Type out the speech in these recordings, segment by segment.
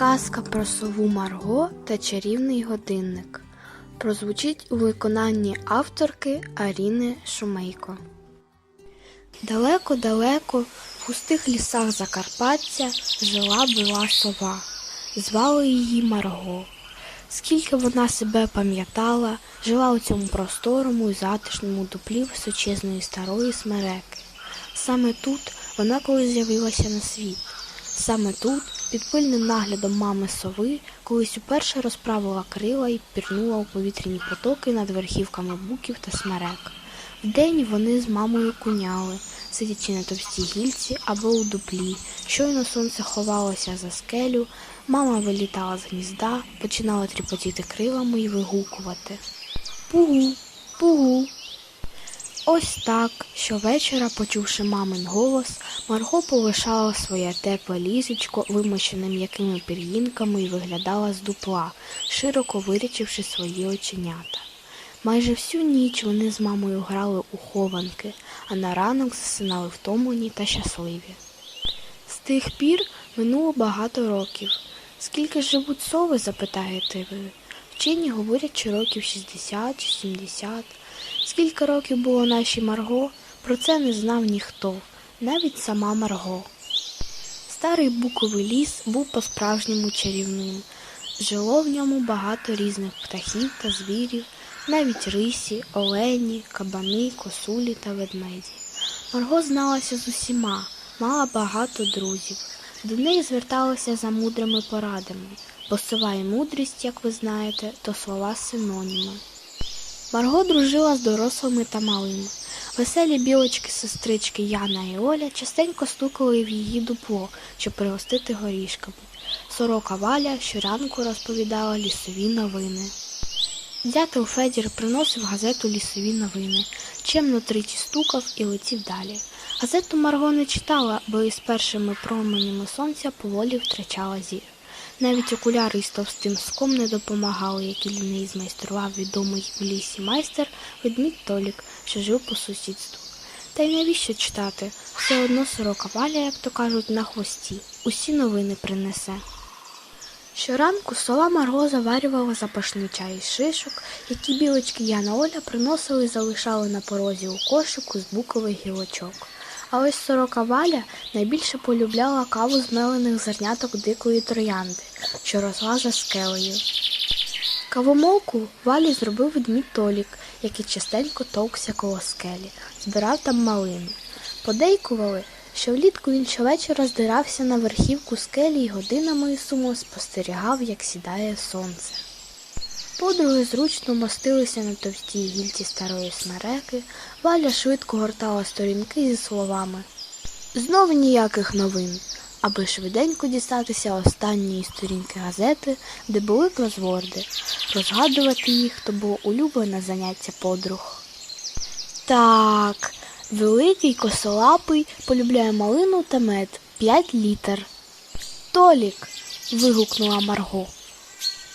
Казка про сову Марго та чарівний годинник прозвучить у виконанні авторки Аріни Шумейко. Далеко-далеко в густих лісах Закарпаття жила була сова. Звали її Марго. Скільки вона себе пам'ятала, жила у цьому просторому і затишному дуплі височезної старої смереки. Саме тут вона колись з'явилася на світ. Саме тут, під пильним наглядом мами сови, колись уперше розправила крила і пірнула у повітряні потоки над верхівками буків та смерек. Вдень вони з мамою куняли, сидячи на товстій гільці або у дуплі. Щойно сонце ховалося за скелю, мама вилітала з гнізда, починала тріпотіти крилами і вигукувати. Пугу, пугу. Ось так, щовечора, почувши мамин голос, Марго полишала своє тепле ліжечко, вимощене м'якими пір'їнками і виглядала з дупла, широко вирічивши свої оченята. Майже всю ніч вони з мамою грали у хованки, а на ранок засинали втомлені та щасливі. З тих пір минуло багато років. Скільки живуть сови, запитаєте ви? Вчені говорять, що років 60 чи 70. Скільки років було нашій Марго, про це не знав ніхто, навіть сама Марго. Старий буковий ліс був по-справжньому чарівним. Жило в ньому багато різних птахів та звірів, навіть рисі, олені, кабани, косулі та ведмеді. Марго зналася з усіма, мала багато друзів. До неї зверталися за мудрими порадами, бо сова і мудрість, як ви знаєте, то слова синоніми. Марго дружила з дорослими та малими. Веселі білочки-сестрички Яна і Оля частенько стукали в її дупло, щоб пригостити горішками. Сорока Валя щоранку розповідала лісові новини. Дятел Федір приносив газету лісові новини, чемно тричі стукав і летів далі. Газету Марго не читала, бо із першими променями сонця поволі втрачала зір. Навіть окуляри із товстим ском не допомагали, які для неї змайстрував відомий у лісі майстер ведмідь Толік, що жив по сусідству. Та й навіщо читати? Все одно сорока валя, як то кажуть, на хвості. Усі новини принесе. Щоранку сова Марго заварювала запашний чай із шишок, які білочки Яна Оля приносили і залишали на порозі у кошику з букових гілочок. А ось сорока Валя найбільше полюбляла каву з мелених зерняток дикої троянди, що росла за скелею. Кавомолку Валі зробив ведмідь Толік, який частенько товкся коло скелі, збирав там малину. Подейкували, що влітку він щовечора здирався на верхівку скелі і годинами і сумом спостерігав, як сідає сонце. Подруги зручно мостилися на товстій гільці старої смереки, Валя швидко гортала сторінки зі словами Знов ніяких новин, аби швиденько дістатися останньої сторінки газети, де були кросворди. Розгадувати їх то було улюблене заняття подруг. Так, великий косолапий полюбляє малину та мед п'ять літр. Толік. вигукнула Марго.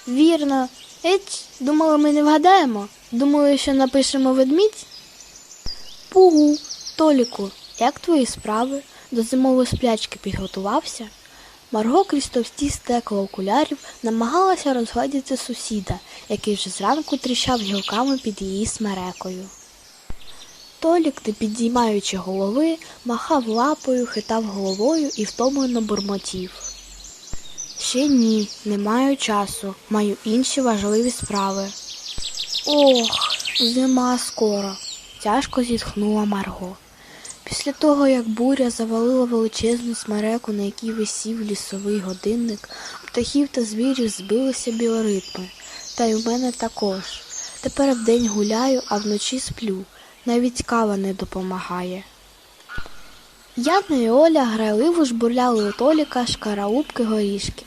Вірно, Ець, думали, ми не вгадаємо. Думали, що напишемо ведмідь? Пугу, Толіку, як твої справи? До зимової сплячки підготувався? Марго крізь товсті стекла окулярів намагалася розгладіти сусіда, який вже зранку тріщав гілками під її смерекою. Толік, не підіймаючи голови, махав лапою, хитав головою і втомлено бурмотів. Ще ні, не маю часу, маю інші важливі справи. Ох, зима скоро, тяжко зітхнула Марго. Після того, як буря завалила величезну смереку, на якій висів лісовий годинник, птахів та звірів збилися біоритми, та й у мене також. Тепер вдень гуляю, а вночі сплю. Навіть кава не допомагає. Яна і Оля грайливо жбурляли у Толіка шкаралупки горішки,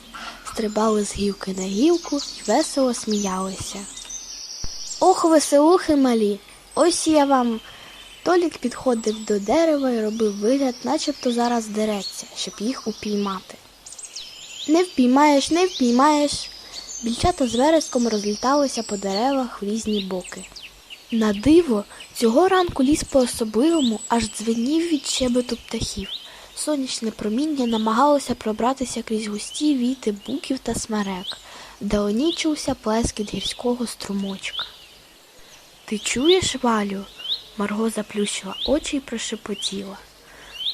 стрибали з гілки на гілку і весело сміялися. Ох, веселухи малі, ось я вам. Толік підходив до дерева і робив вигляд, начебто зараз дереться, щоб їх упіймати. Не впіймаєш, не впіймаєш. Більчата з вереском розліталися по деревах в різні боки. На диво, цього ранку ліс по-особливому аж дзвенів від щебету птахів. Сонячне проміння намагалося пробратися крізь густі віти буків та смерек, вдалині чувся плескіт гірського струмочка. Ти чуєш, Валю? Марго заплющила очі і прошепотіла.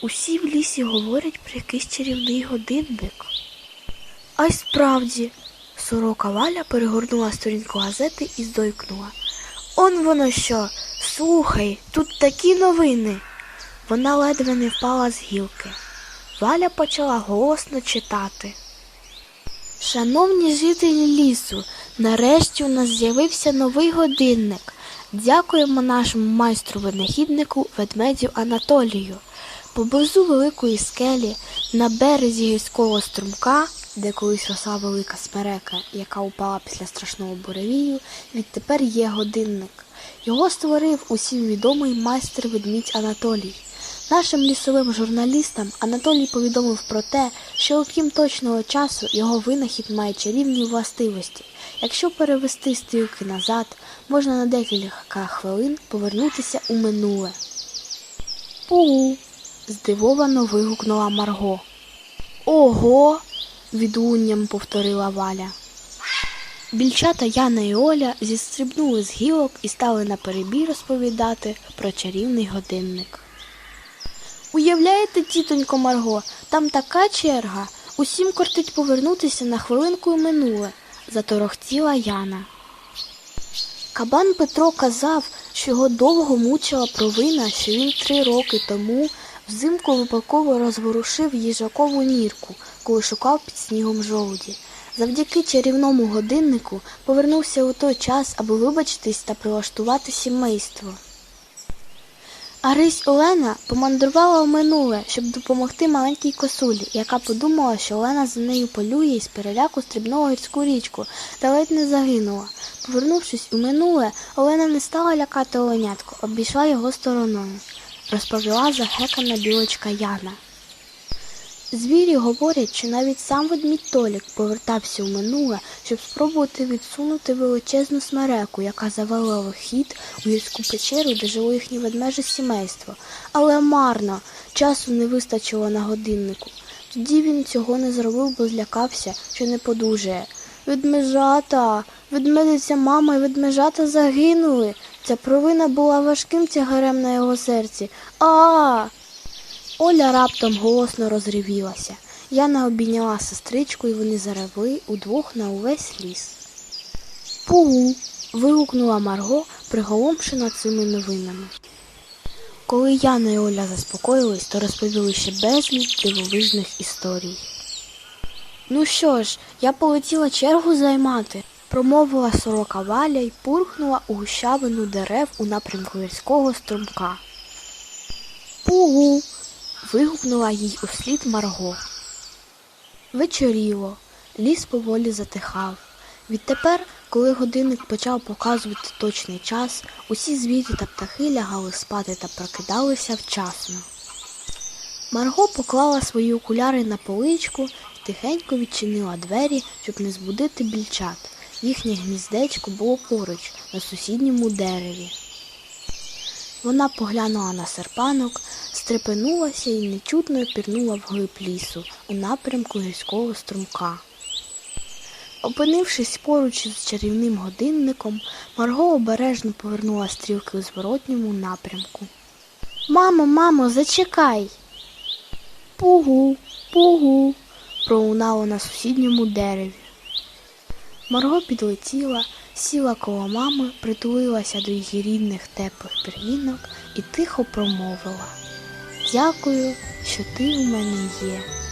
Усі в лісі говорять про якийсь чарівний годинник. А й справді, сорока Валя перегорнула сторінку газети і здойкнула. Он воно що? Слухай, тут такі новини. Вона ледве не впала з гілки. Валя почала голосно читати. Шановні жителі лісу, нарешті у нас з'явився новий годинник. Дякуємо нашому майстру винахіднику ведмедю Анатолію. Поблизу великої скелі, на березі гірського струмка, де колись росла велика смерека, яка упала після страшного буревію, відтепер є годинник. Його створив усім відомий майстер ведмідь Анатолій. Нашим лісовим журналістам Анатолій повідомив про те, що окрім точного часу його винахід має чарівні властивості. Якщо перевести стрілки назад, можна на декілька хвилин повернутися у минуле. Пу. здивовано вигукнула Марго. Ого. відлунням повторила Валя. Більчата Яна і Оля зістрибнули з гілок і стали на перебій розповідати про чарівний годинник. Уявляєте, тітонько Марго, там така черга. Усім кортить повернутися на хвилинку у минуле, заторохтіла Яна. Кабан Петро казав, що його довго мучила провина, що він три роки тому взимку випадково розворушив їжакову нірку, коли шукав під снігом жолуді. Завдяки чарівному годиннику повернувся у той час, аби вибачитись та прилаштувати сімейство. А Рись Олена помандрувала в минуле, щоб допомогти маленькій косулі, яка подумала, що Олена за нею полює і з переляку стрибнула гірську річку та ледь не загинула. Повернувшись у минуле, Олена не стала лякати оленятку, обійшла його стороною, розповіла захекана білочка Яна. Звірі говорять, що навіть сам ведмідь Толік повертався у минуле, щоб спробувати відсунути величезну смереку, яка завела в хід у гірську печеру, де жило їхнє ведмеже сімейство. Але марно, часу не вистачило на годиннику. Тоді він цього не зробив, бо злякався, що не подужає. Ведмежата, ведмедиця мама і ведмежата загинули. Ця провина була важким тягарем на його серці. А! Оля раптом голосно розривілася. Яна обійняла сестричку, і вони заревли удвох на увесь ліс. Пугу. вигукнула Марго, приголомшена цими новинами. Коли Яна і Оля заспокоїлись, то розповіли ще безліч дивовижних історій. Ну що ж, я полетіла чергу займати, промовила сорока Валя й пурхнула у гущавину дерев у напрямку гірського струмка. Пугу. Вигукнула їй услід Марго. Вечоріло, ліс поволі затихав. Відтепер, коли годинник почав показувати точний час, усі звірі та птахи лягали спати та прокидалися вчасно. Марго поклала свої окуляри на поличку і тихенько відчинила двері, щоб не збудити більчат. Їхнє гніздечко було поруч, на сусідньому дереві. Вона поглянула на серпанок, стрепенулася і нечутно пірнула вглиб лісу у напрямку гірського струмка. Опинившись поруч із чарівним годинником, Марго обережно повернула стрілки у зворотньому напрямку. Мамо, мамо, зачекай. Пугу, пугу, пролунало на сусідньому дереві. Марго підлетіла, сіла коло мами, притулилася до її рідних теплих пір'їнок і тихо промовила Дякую, що ти у мене є.